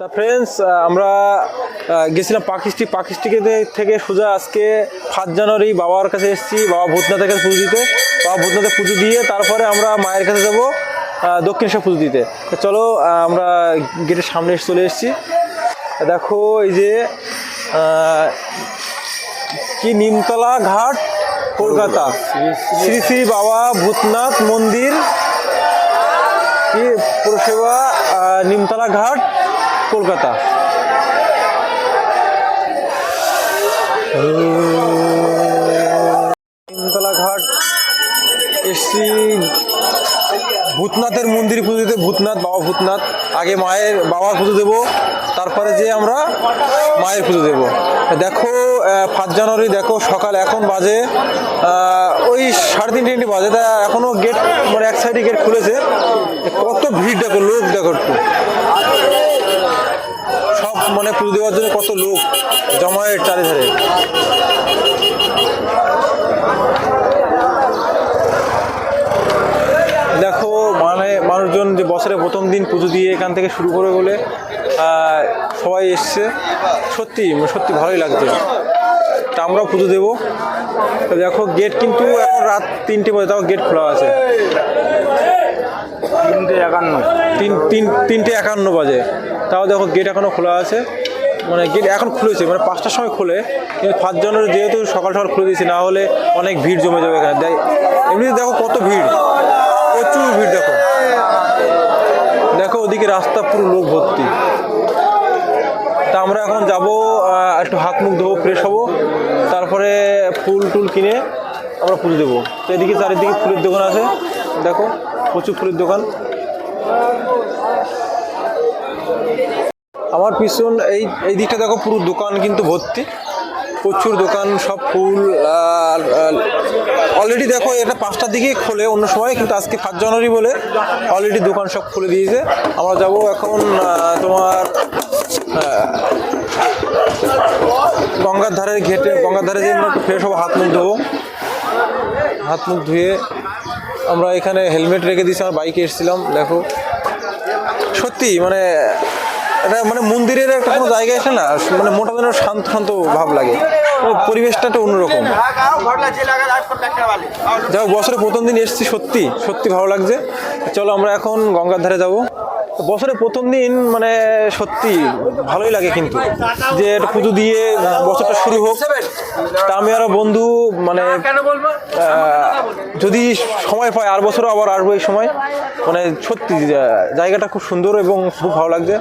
তা ফ্রেন্ডস আমরা গেছিলাম পাকিস্তি। পাকিস্তিকে থেকে সোজা আজকে ফার্স্ট জানুয়ারি বাবার কাছে এসেছি, বাবা ভূতনাথের কাছে পুজো দিতে। বাবা ভূতনাথের পুজো দিয়ে তারপরে আমরা মায়ের কাছে যাব দক্ষিণেশ্বর পুজো দিতে। চলো আমরা গেটের সামনে চলে এসেছি। দেখো, এই যে কি নিমতলা ঘাট, কলকাতা। শ্রী শ্রী বাবা ভূতনাথ মন্দির। কি পৌরসেবা নিমতলা ঘাট। কলকাতা। ঘাট এসছি ভূতনাথের মন্দির পুজো দিতে ভূতনাথ, বাবা ভূতনাথ। আগে মায়ের বাবার পুজো দেবো, তারপরে যে আমরা মায়ের পুজো দেবো। দেখো ফার্স্ট জানুয়ারি, দেখো, সকাল এখন বাজে ওই সাড়ে তিনটে তিনটে বাজে। তা এখনও গেট মানে এক সাইডে গেট খুলেছে। কত ভিড়, দেখো, লোক, দেখো একটু। মানে পুজো দেওয়ার জন্য কত লোক জমায়েত চারিধারে দেখো মানে মানুষজন যে বছরের প্রথম দিন পুজো দিয়ে এখান থেকে শুরু করে বলে সবাই এসছে। সত্যি সত্যি ভালোই লাগছে। তা আমরাও পুজো দেবো। দেখো গেট কিন্তু এখন রাত তিনটে বাজে তাও গেট খোলা আছে। তিনটে একান্ন। তিন তিন তিনটে একান্ন বাজে। তাও দেখো গেট এখনও খোলা আছে। মানে গেট এখন খুলেছে মানে পাঁচটার সময় খুলে, কিন্তু ফার্স্ট জানুয়ারি যেহেতু সকাল সকাল খুলে দিয়েছে, না হলে অনেক ভিড় জমে যাবে এখানে। এমনিতে দেখো কত ভিড়, প্রচুর ভিড় দেখো। দেখো ওদিকে রাস্তা পুরো লোক ভর্তি। তা আমরা এখন যাব একটু হাত মুখ ধোবো ফ্রেশ হব, তারপরে ফুল টুল কিনে আমরা পুজো দেবো। তো এদিকে চারিদিকে ফুলের দোকান আছে, দেখো, প্রচুর ফুলের দোকান। আমার পিছন এই এই দিকটা দেখো পুরো দোকান কিন্তু ভর্তি। প্রচুর দোকান, সব ফুল, আর অলরেডি দেখো এটা পাঁচটার দিকে খোলে অন্য সময়, কিন্তু আজকে ফার্স্ট জানুয়ারি বলে অলরেডি দোকান সব খুলে দিয়েছে। আমরা যাব এখন তোমার গঙ্গার ধারের ঘেটে, গঙ্গার ধারে যে আমরা ফ্রেশ হব, হাত মুখ ধোবো। হাত মুখ ধুয়ে আমরা এখানে হেলমেট রেখে দিয়েছি, আমার বাইকে এসেছিলাম, দেখো। সত্যি মানে এটা মানে মন্দিরের একটা কোনো জায়গা এসে না? মানে মোটা যেন শান্ত শান্ত ভাব লাগে। মানে পরিবেশটা একটা অন্যরকম। হোক, বছরের প্রথম দিন এসেছি সত্যি সত্যি ভালো লাগছে। চলো আমরা এখন গঙ্গার ধারে যাব। বছরের প্রথম দিন মানে সত্যি ভালোই লাগে কিন্তু। যে একটা পুজো দিয়ে বছরটা শুরু হোক। তা আমি আরও বন্ধু মানে যদি সময় পায় আর বছরও আবার আসব এই সময়। মানে সত্যি জায়গাটা খুব সুন্দর এবং খুব ভালো লাগছে।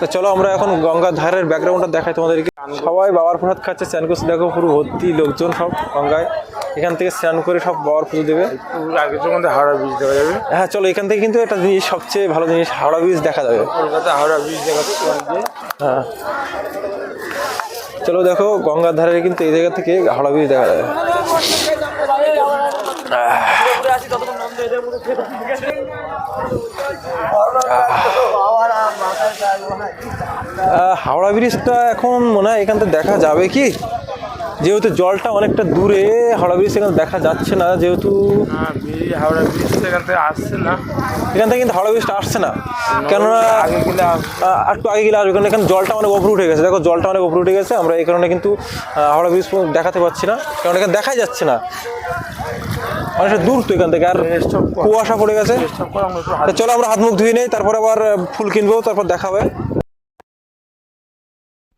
তো চলো আমরা এখন গঙ্গার ধারের ব্যাকগ্রাউন্ডটা দেখাই তোমাদেরকে। সবাই বাবার প্রসাদ খাচ্ছে স্নান করছে দেখো পুরো ভর্তি লোকজন সব গঙ্গায়। এখান থেকে স্নান করে সব বাবার পুজো দেবে। আগের হাওড়া ব্রিজ দেখা যাবে। হ্যাঁ চলো এখান থেকে কিন্তু একটা জিনিস সবচেয়ে ভালো জিনিস হাওড়া ব্রিজ দেখা যাবে। কলকাতা হাওড়া ব্রিজ দেখাতে হ্যাঁ। চলো দেখো গঙ্গার ধারে কিন্তু এই জায়গা থেকে হাওড়া ব্রিজ দেখা যাবে। আহ, হাওড়া ব্রিজটা এখন মনে হয় এখান থেকে দেখা যাবে কি? যেহেতু জলটা অনেকটা দূরে হাওড়া ব্রিজ এখানে দেখা যাচ্ছে না যেহেতু হাওড়া ব্রিজ সেখান থেকে আসছে না। এখান থেকে কিন্তু হাওড়া ব্রিজটা আসছে না। কেননা আগে গেলে একটু আগে গেলে আসবে কারণ এখানে জলটা অনেক উপরে উঠে গেছে। দেখো জলটা অনেক উপরে উঠে গেছে আমরা এই কারণে কিন্তু হাওড়া ব্রিজ দেখাতে পাচ্ছি না কারণ এখানে দেখাই যাচ্ছে না। অনেকটা দূর তো এখান থেকে আর কুয়াশা পড়ে গেছে। চলো আমরা হাত মুখ ধুয়ে নেই তারপর আবার ফুল কিনবো তারপর দেখাবে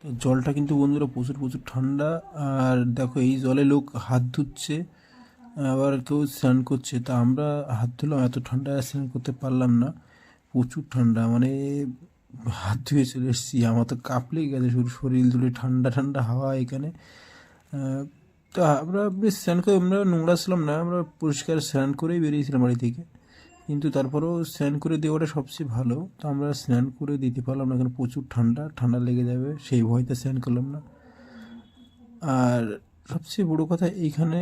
তো জলটা কিন্তু বন্ধুরা প্রচুর প্রচুর ঠান্ডা আর দেখো এই জলে লোক হাত ধুচ্ছে আবার কেউ স্নান করছে। তা আমরা হাত ধুলাম এত ঠান্ডায় আর স্নান করতে পারলাম না প্রচুর ঠান্ডা মানে হাত ধুয়ে চলে এসেছি। আমার তো কাঁপলেই গেছে শুধু শরীর ধুলে ঠান্ডা ঠান্ডা হাওয়া এখানে। আহ, তো আমরা স্নান করে আমরা নোংরা ছিলাম না, আমরা পরিষ্কার স্নান করেই বেরিয়েছিলাম বাড়ি থেকে। কিন্তু তারপরেও স্নান করে দেওয়াটা সবচেয়ে ভালো। তো আমরা স্নান করে দিতে পারলাম না এখানে প্রচুর ঠান্ডা ঠান্ডা লেগে যাবে, সেই ভয়তে স্নান করলাম না। আর সবচেয়ে বড় কথা, এইখানে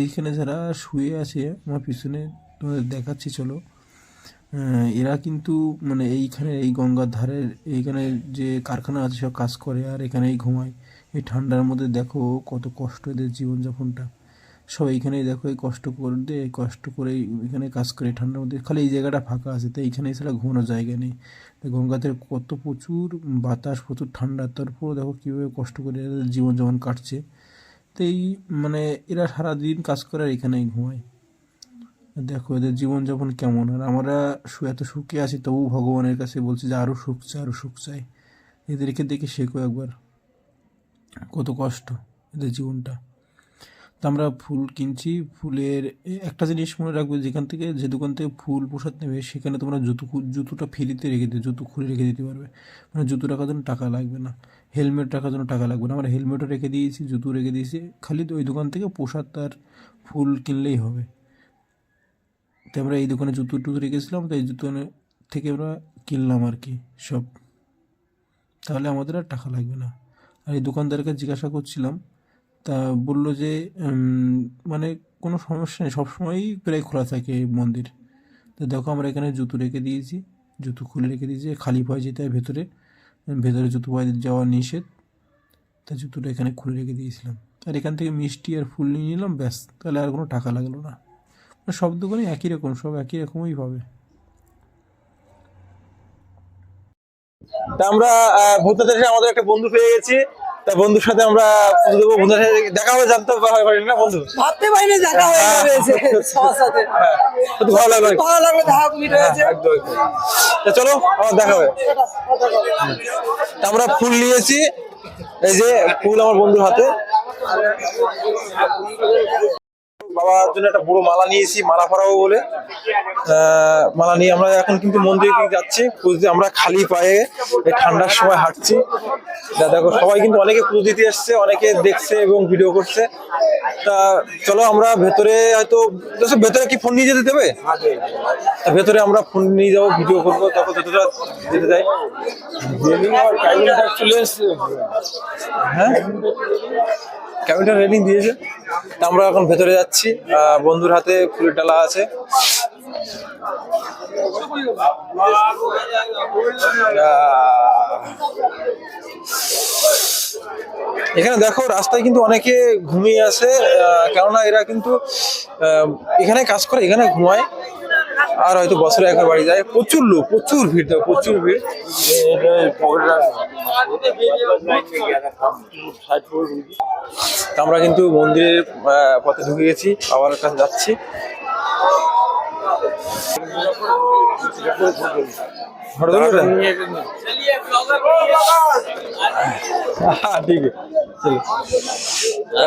এইখানে যারা শুয়ে আছে, আমার পিছনে তোমাদের দেখাচ্ছি, চলো। এরা কিন্তু মানে এইখানে এই গঙ্গার ধারের, এইখানে যে কারখানা আছে, সব কাজ করে আর এখানেই ঘুমায়। এই ঠান্ডার মধ্যে দেখো কত কষ্ট এদের জীবনযাপনটা। সব এখানেই দেখো এই কষ্ট করতে, এই কষ্ট করে এখানে কাজ করে ঠান্ডার মধ্যে। খালি এই জায়গাটা ফাঁকা আছে তো এইখানে এছাড়া ঘুমানোর জায়গা নেই। গঙ্গাতে কত প্রচুর বাতাস, প্রচুর ঠান্ডা তারপর দেখো কীভাবে কষ্ট করে এদের জীবন যেমন কাটছে। তো এই মানে এরা সারাদিন কাজ করে আর এখানেই ঘুমায়। দেখো এদের জীবনযাপন কেমন। আর আমরা এত সুখে আছি তবু ভগবানের কাছে বলছি যে আরও সুখ চাই আরও সুখ চাই। এদেরকে দেখে শেখো একবার। কত কষ্ট এদের জীবনটা। তো আমরা ফুল কিনছি, ফুলের একটা জিনিস মনে রাখবে, যেখান থেকে যে দোকান থেকে ফুল প্রসাদ নেবে, সেখানে তোমরা জুতো জুতোটা ফ্রিতে রেখে দিও, জুতো খুলে রেখে দিতে পারবে। মানে জুতো রাখার জন্য টাকা লাগবে না, হেলমেট রাখার জন্য টাকা লাগবে না। আমরা হেলমেটও রেখে দিয়েছি, জুতো রেখে দিয়েছি, খালি ওই দোকান থেকে প্রসাদ তার ফুল কিনলেই হবে। তো আমরা এই দোকানে জুতো টুতো রেখেছিলাম, তো এই দোকানে থেকে আমরা কিনলাম আর কি সব। তাহলে আমাদের আর টাকা লাগবে না। এই দোকানদারকে জিজ্ঞাসা করছিলাম। তা বলল যে মানে কোনো সমস্যা নেই, সবসময়ই প্রায় খোলা থাকে মন্দির। তো দেখো আমরা এখানে জুতো রেখে দিয়েছি, জুতো খুলে রেখে দিয়েছি খালি পায়ে যেতে হয় ভেতরে ভেতরে জুতো পায়ে যাওয়া নিষেধ। তা জুতোটা এখানে খুলে রেখে দিয়েছিলাম। আর এখান থেকে মিষ্টি আর ফুল নিয়ে নিলাম, ব্যাস, তাহলে আর কোনো টাকা লাগল না। মানে সব দোকানে একই রকম, সব একই রকমই পাবে। তা আমরা ভূতনাথের আমাদের একটা বন্ধু পেয়ে গেছি। তা বন্ধুর সাথে আমরা পুজো দেবো বন্ধুর সাথে দেখা হবে জানতে পারি না বন্ধু? ভাবতে দেখা হয়ে গেছে সবার সাথে। হ্যাঁ ভালো লাগল। ভালো লাগল দেখা মিট হয়েছে একদম একদম। তা চলো আমার দেখা হবে। তা আমরা ফুল নিয়েছি এই যে ফুল আমার বন্ধুর হাতে। বাবার জন্য একটা বড় মালা নিয়েছি মালা পরাবো বলে। মালা নিয়ে আমরা এখন কিন্তু মন্দিরে দিকে যাচ্ছি। পুজো আমরা খালি পায়ে এই ঠান্ডার সময় হাঁটছি। দেখো সবাই কিন্তু অনেকে পুজো দিতে এসছে অনেকে দেখছে এবং ভিডিও করছে। তা চলো আমরা ভেতরে হয়তো দেখো ভেতরে কি ফোন নিয়ে যেতে দেবে? তা ভেতরে আমরা ফোন নিয়ে যাব ভিডিও করব তখন যতটা যেতে এসছে হ্যাঁ? ক্যামেরাটা রেলিং দিয়েছে। তা আমরা এখন ভেতরে যাচ্ছি। বন্ধুর হাতে ফুলের ডালা আছে। এখানে দেখো রাস্তায় কিন্তু অনেকে ঘুমিয়ে আহ, কেননা এরা কিন্তু এখানে কাজ করে এখানে ঘুমায়। আর হয়তো বছরে একবার বাড়ি যায়। প্রচুর লোক, প্রচুর ভিড়, দেখো, প্রচুর ভিড়। আমরা কিন্তু মন্দিরের পথে ঢুকে গেছি, আবার কাছে যাচ্ছি।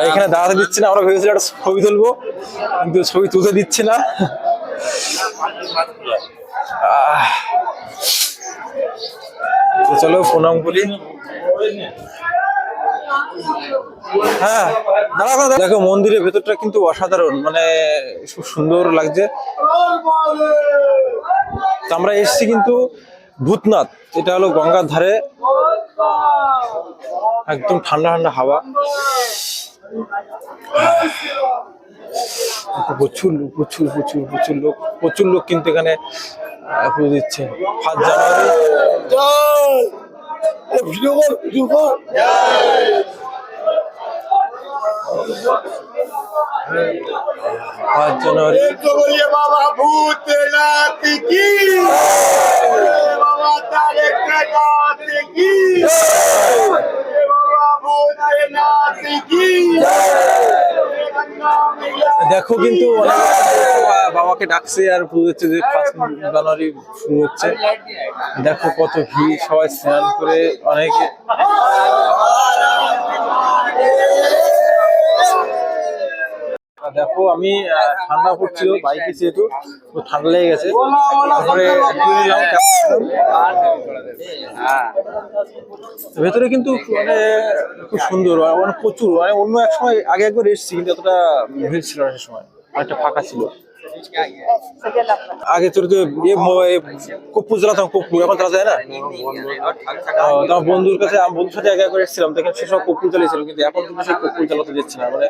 এখানে দাঁড়াতে দিচ্ছে না, আমরা ভেবেছিলাম একটা ছবি তুলবো, কিন্তু ছবি তুলতে দিচ্ছে না। তো চলো প্রণাম করি। হ্যাঁ। দেখো, মন্দিরের ভেতরটা কিন্তু অসাধারণ মানে খুব সুন্দর লাগছে। আমরা এসেছি কিন্তু ভূতনাথ, এটা হলো গঙ্গার ধারে। একদম ঠান্ডা ঠান্ডা হাওয়া। প্রচুর লোক প্রচুর প্রচুর প্রচুর লোক প্রচুর লোক কিন্তু এখানে দিচ্ছে। First January. First January. দেখো কিন্তু বাবাকে ডাকছে আর পুজো হচ্ছে যে ফার্স্ট জানুয়ারি শুরু হচ্ছে। দেখো কত ভিড়, সবাই স্নান করে অনেকে দেখো আমি ঠান্ডা পড়ছিল বাইকে যেহেতু ঠান্ডা লেগে গেছে। তারপরে ভেতরে কিন্তু মানে খুব সুন্দর মানে প্রচুর মানে অন্য এক সময় আগে একবার এসেছি কিন্তু এতটা ভিড় ছিল না সে সময় অনেকটা ফাঁকা ছিল। আগে তোর তো ম- এ কপ্পুর জ্বালাতাম কপ্পুর এখন জ্বালা যায় না? ও, তো আমার বন্ধুর কাছে বন্ধুর সাথে আগে একবার এসেছিলাম দেখেন সে সব কপ্পুর জ্বালিয়েছিল কিন্তু এখন কিন্তু সে কপ্পুর চালাতে দিচ্ছে না মানে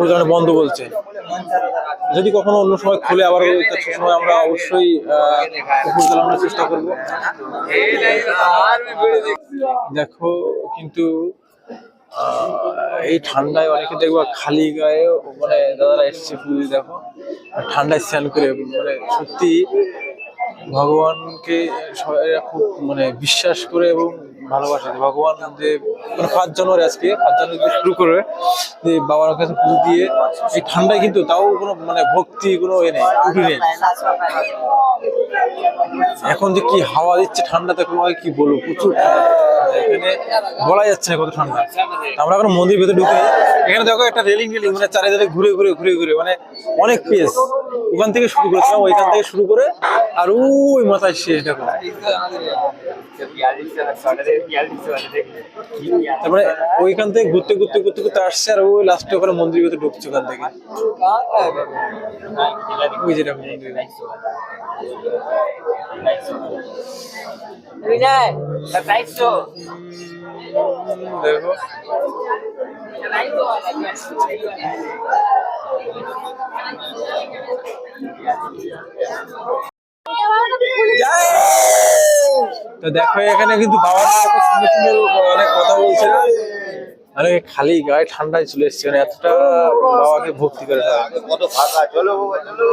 জ্বালানো বন্ধ বলছে। যদি কখনো অন্য সময় খুলে আবার সময় আমরা অবশ্যই আহ, কপ্পুর চেষ্টা করব। দেখো কিন্তু এই ঠান্ডায় অনেকে দেখব খালি গায়ে মানে দাদারা এসছে পুজো দেখো। ঠান্ডায় স্নান করে মানে সত্যি ভগবানকে সবাই খুব মানে বিশ্বাস করে এবং ভালোবাসে যে ভগবান যে মানে পাঁচ জানুয়ারি আজকে, পাঁচ জানুয়ারি শুরু করে যে বাবার কাছে পুজো দিয়ে, এই ঠান্ডায় কিন্তু তাও কোনো মানে ভক্তি, কোনো এ নেই, উঠি নেই। এখন যে কি হাওয়া দিচ্ছে ঠান্ডাতে তোমাকে কি বলব? প্রচুর এখানে বলা যাচ্ছে না কত ঠান্ডা। আমরা এখন মন্দির ভেতরে ঢুকে, এখানে দেখো একটা রেলিং রেলিং মানে চারিদিকে ঘুরে ঘুরে ঘুরে ঘুরে মানে অনেক পেস ওখান থেকে শুরু করেছিলাম, ওইখান থেকে শুরু করে, আর ওই মাথায় শেষ, দেখো। তারপরে ওইখান থেকে ঘুরতে ঘুরতে ঘুরতে ঘুরতে আসছে, আর ওই লাস্টে ওখানে মন্দির ভেতরে ঢুকছে ওখান থেকে। ওই যে দেখো মন্দির। তো। দেখো। এখানে কিন্তু বাবা সুন্দর সুন্দর অনেক কথা বলছে মানে খালি গায়ে ঠান্ডায় চলে এসছে মানে এতটা বাবাকে ভক্তি করে কত ফাঁকা চলো চলো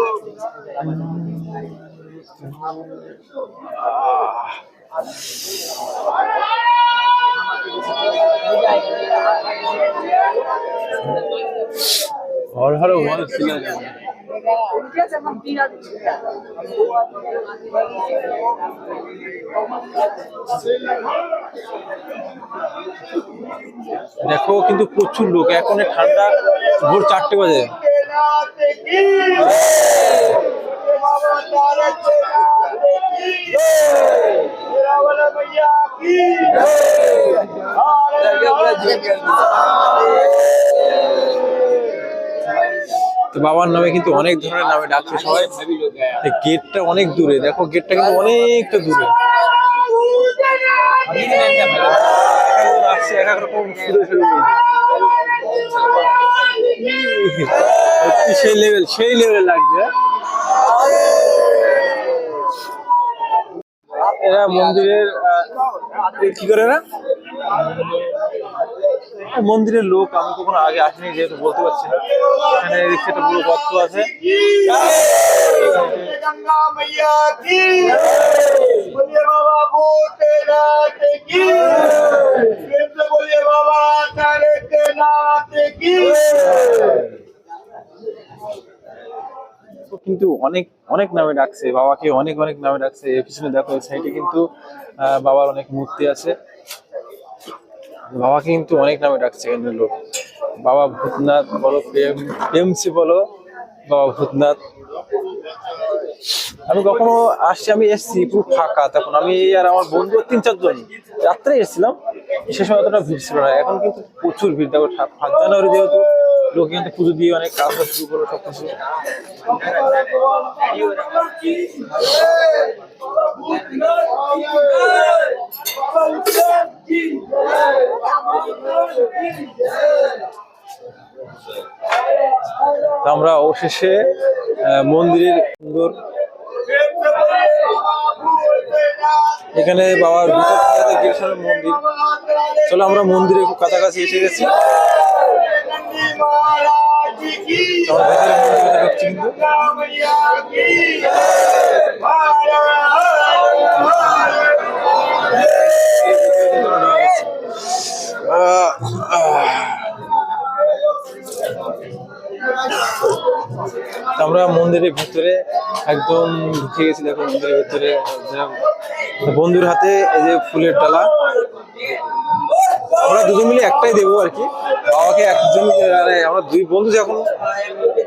হর হর ছিল দেখো কিন্তু প্রচুর লোক এখন ঠান্ডা ভোর চারটে বাজে তো বাবার নামে কিন্তু অনেক ধরনের নামে ডাকছে সবাই। গেটটা অনেক দূরে, দেখো গেটটা কিন্তু অনেকটা দূরে। সেই লেভেল সেই লেভেল লাগছে এরা মন্দিরের কি করে না মন্দিরের লোক, আমি কখনো আগে আসিনি যেহেতু বলতে পারছি না। এখানে দেখছি একটা পুরো ভক্ত আছে। কিন্তু অনেক অনেক নামে ডাকছে, বাবাকে অনেক অনেক নামে ডাকছে। পিছনে দেখো সাইডে কিন্তু বাবার অনেক মূর্তি আছে। বাবাকে কিন্তু অনেক নামে ডাকছে, এখানে লোক। বাবা ভূতনাথ বলো, প্রেম, প্রেমসি বলো, বাবা ভূতনাথ। আমি কখনো আসছি, আমি এসছি পুরো ফাঁকা তখন। আমি আর আমার বন্ধু তিন, চারজন রাত্রে এসেছিলাম, সে সময় অতটা ভিড় ছিল না। এখন কিন্তু প্রচুর ভিড়। দেখো ফাঁক জানুয়ারি যেহেতু, লোক কিন্তু পুজো দিয়ে অনেক কাজ শুরু করল সব কিছু তো আমরা অবশেষে মন্দিরের সুন্দর এখানে বাবার গিরিশানের মন্দির। চলো আমরা মন্দিরে খুব কাছাকাছি এসে গেছি। কিন্তু। আমরা মন্দিরের ভিতরে একদম ঢুকে গেছি দেখো মন্দিরের ভিতরে বন্ধুর হাতে এই যে ফুলের ডালা। আমরা দুজন মিলে একটাই দেবো আর কি। বাবাকে একজন মানে আমরা দুই বন্ধু যখন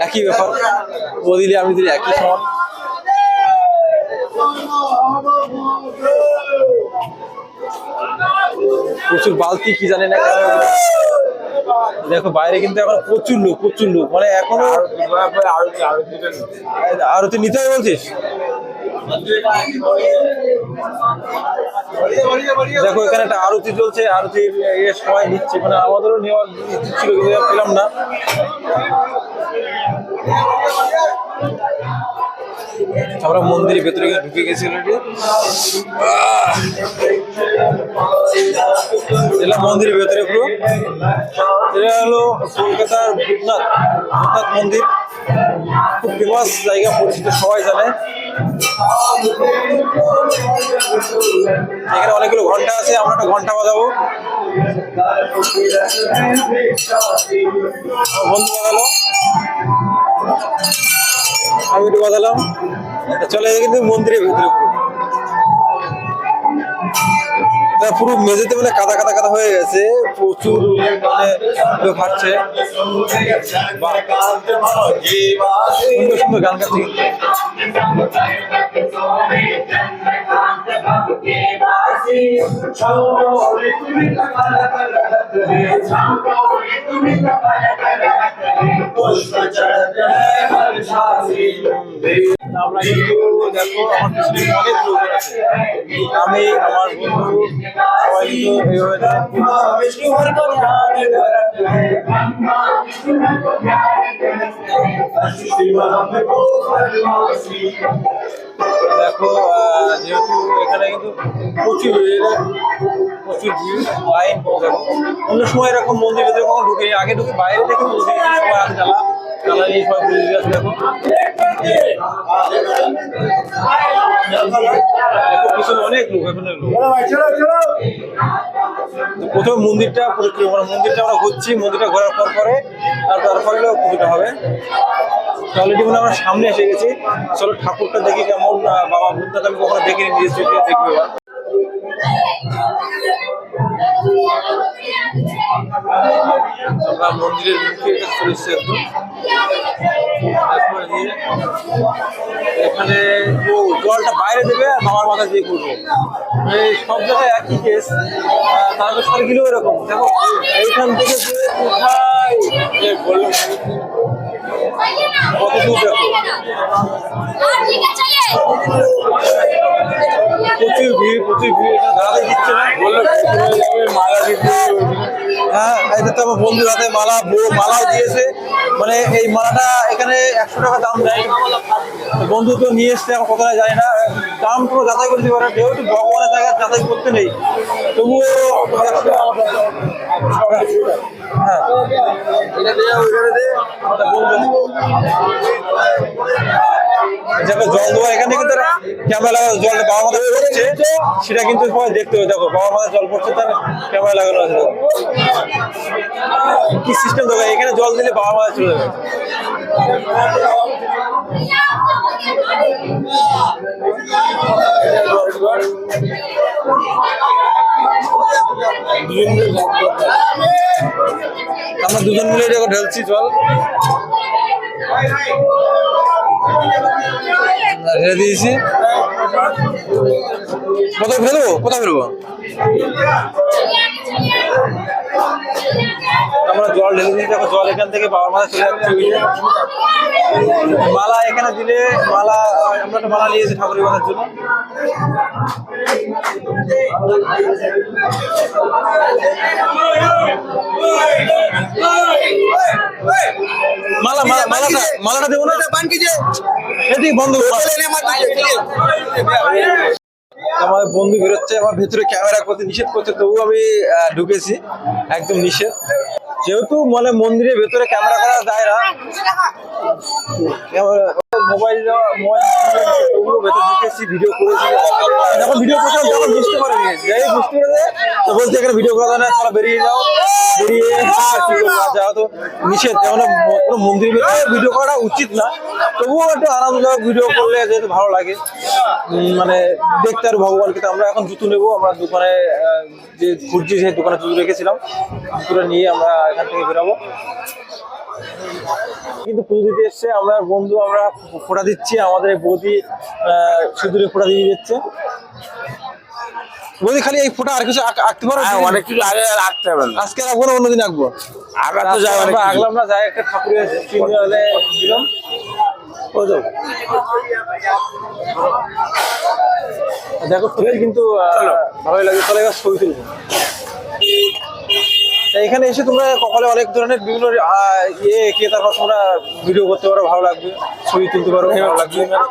একই ব্যাপার। ও দিলে আমি দিলে একই সমান। প্রচুর বালতি, কি জানি না দেখো, বাইরে কিন্তু এখন প্রচুর লোক প্রচুর লোক। মানে এখনও আরতি নিতে হবে বলছিস? দেখো, এখানে একটা আরতি চলছে, আরতি সবাই নিচ্ছে। মানে আমাদেরও নেওয়ার ছিল পেলাম না। আমরা মন্দিরের ভেতরে ঢুকে গেছি এটা মন্দিরের ভেতরে পুরো। এটা হলো কলকাতার ভূতনাথ ভূতনাথ মন্দির। খুব ফেমাস জায়গা, পরিচিত সবাই জানে। এখানে অনেকগুলো ঘণ্টা আছে, আমরা একটা ঘণ্টা বাজাবো। বন্ধু বাজালো। আমি একটু বাজালাম। চলে যায় কিন্তু মন্দিরের ভেতরে পুরো মেঝেতে মানে কাদা কাদা কাদা হয়ে গেছে, প্রচুর মানে সুন্দর সুন্দর গান গাচ্ছে। আমি আমার বন্ধু দেখো যেহেতু এখানে কিন্তু প্রচুর প্রচুর ভিড় লাইন অন্য সময় এরকম মন্দির ভেতরে কখনো ঢুকে, আগে ঢুকে বাইরে থেকে মন্দির সবাই আছে জ্বালা। অনেক লোক এখানে প্রথমে মন্দিরটা পরিক্রমা মানে মন্দিরটা আমরা ঘুরছি মন্দিরটা ঘোরার পর পরে আর তারপরে পুজোটা হবে। অলরেডি মনে আমরা সামনে এসে গেছি। চলো ঠাকুরটা দেখি কেমন বাবা বুদ্ধা আমি কখনো দেখিনি নিজের চোখে দেখবে এবার। আমরা মন্দিরের মুখে কাছে চলে এসেছি একদম। এখানে জলটা বাইরে দেবে আর বাবার মাথা দিয়ে করবে এই সব জায়গায় একই কেস তারকেশ্বর গেলেও এরকম। দেখো, এইখান থেকে কোথায়? কত দূর দেখো। প্রচুর ভিড় প্রচুর ভিড়। দিচ্ছে হ্যাঁ এটা তো আমার বন্ধুর হাতে মালা মালাও দিয়েছে। মানে এই মালাটা এখানে একশো টাকা দাম দেয়। বন্ধু তো নিয়ে এসছে, আমার কথা জানি না। দাম পুরো যাচাই করতে পারে। যেহেতু ভগবানের জায়গায় যাচাই করতে নেই, তবুও। হ্যাঁ। জল দেওয়া এখানে কিন্তু ক্যামেরা লাগানো, জলটা বাবা মাথা পড়ছে সেটা কিন্তু সবাই দেখতে হবে। দেখো, বাবা মাথা জল পড়ছে, তার ক্যামেরা লাগানো আছে। কি সিস্টেম দেখো, এখানে জল দিলে বাবা মাথা চলে যাবে। আমরা দুজন মিলে ঢেলছি জল। ঢেলে দিয়েছি। কোথায় ফেলব? কোথায় ফেলব? আমরা জল ঢেলে দিয়েছি দেখো জল এখান থেকে বাবার মাথা চলে যাচ্ছে। মালা এখানে দিলে মালা আমরা একটা মালা নিয়েছি ঠাকুরের বাঁধার জন্য মালা মালা মালাটা মালাটা দেবো না? এটি বন্ধ। আমার বন্ধু বেরোচ্ছে আমার ভেতরে ক্যামেরা করতে নিষেধ করছে তবু আমি ঢুকেছি একদম নিষেধ। যেহেতু মানে মন্দিরের ভেতরে ক্যামেরা করা যায় না মোবাইল ভেতরে ঢুকেছি ভিডিও করেছি। ভিডিও ভিডিও করা যায় না বেরিয়ে যাও। বেরিয়ে হ্যাঁ, নিষেধ যেমন কোনো ভিডিও উচিত না। তবুও একটু আনন্দদায়ক ভিডিও করলে যেহেতু ভালো লাগে। মানে দেখতে আর তো আমরা এখন জুতো নেব। আমরা দোকানে যে ঘুরছি সেই দোকানে জুতো রেখেছিলাম। জুতোটা নিয়ে আমরা এখান থেকে বেরাবো। কিন্তু পুজো দিতে এসছে আমরা বন্ধু আমরা ফোটা দিচ্ছি। আমাদের এই বৌদি সিঁদুরে ফোটা দিয়ে দিচ্ছে। বৌদি খালি এই ফোটা আর কিছু আঁক- আঁকতে পারো? হ্যাঁ, অনেক কিছু আগে রাখতে হবে আজকে রাখব না অন্যদিন আঁকবো। আগে তো আমরা আগলাম না যাই একটা ঠাকুরের দিলাম। দেখো সত্যি কিন্তু ভালোই লাগে চলে ছবি তুলবো। এখানে এসে তোমরা কপালে অনেক ধরনের বিভিন্ন ইয়ে এঁকে তারপর তোমরা ভিডিও করতে পারো ভালো লাগবে। ছবি তুলতে পারো ভালো লাগবে।